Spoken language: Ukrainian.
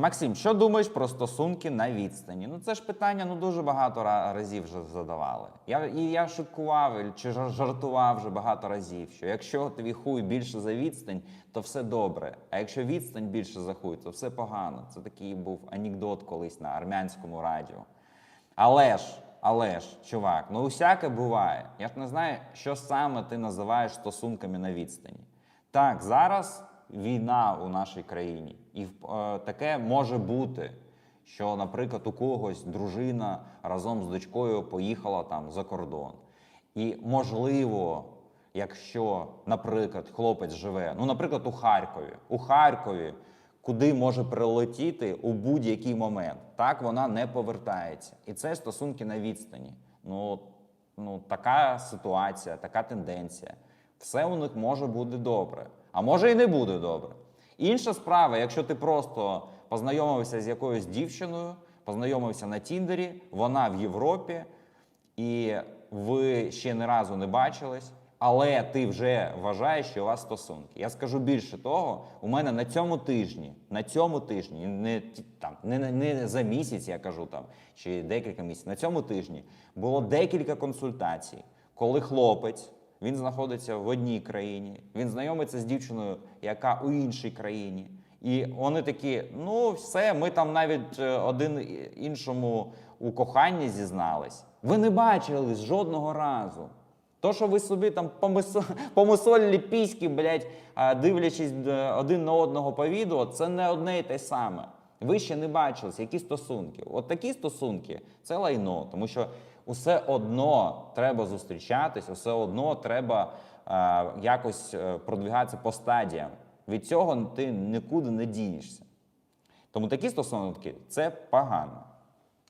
Максим, що думаєш про стосунки на відстані? Ну це ж питання ну дуже багато разів вже задавали. Я і я шуткував чи жартував вже багато разів, що якщо твій хуй більше за відстань, то все добре. А якщо відстань більше за хуй, то все погано. Це такий був анекдот колись на армянському радіо. Але ж, але ж, чувак, ну усяке буває. Я ж не знаю, що саме ти називаєш стосунками на відстані. Так, зараз війна у нашій країні, і е, таке може бути, що, наприклад, у когось дружина разом з дочкою поїхала там за кордон. І можливо, якщо, наприклад, хлопець живе, ну, наприклад, у Харкові, у Харкові, куди може прилетіти у будь-який момент, так вона не повертається. І це стосунки на відстані. Ну, ну така ситуація, така тенденція. Все у них може бути добре, а може і не буде добре. Інша справа, якщо ти просто познайомився з якоюсь дівчиною, познайомився на Тіндері, вона в Європі, і ви ще ні разу не бачились, але ти вже вважаєш, що у вас стосунки. Я скажу більше того, у мене на цьому тижні, на цьому тижні, не, там, не, не, не за місяць, я кажу там, чи декілька місяців, на цьому тижні було декілька консультацій, коли хлопець. Він знаходиться в одній країні, він знайомиться з дівчиною, яка у іншій країні. І вони такі: ну, все, ми там навіть е, один іншому у коханні зізнались. Ви не бачились жодного разу. То, що ви собі там помисо- помусолили піськи, блядь, дивлячись е, один на одного по відео, це не одне і те саме. Ви ще не бачились, які стосунки. От такі стосунки це лайно, тому що усе одно треба зустрічатись, усе одно треба е, якось продвігатися по стадіям. Від цього ти нікуди не дінешся. Тому такі стосунки це погано.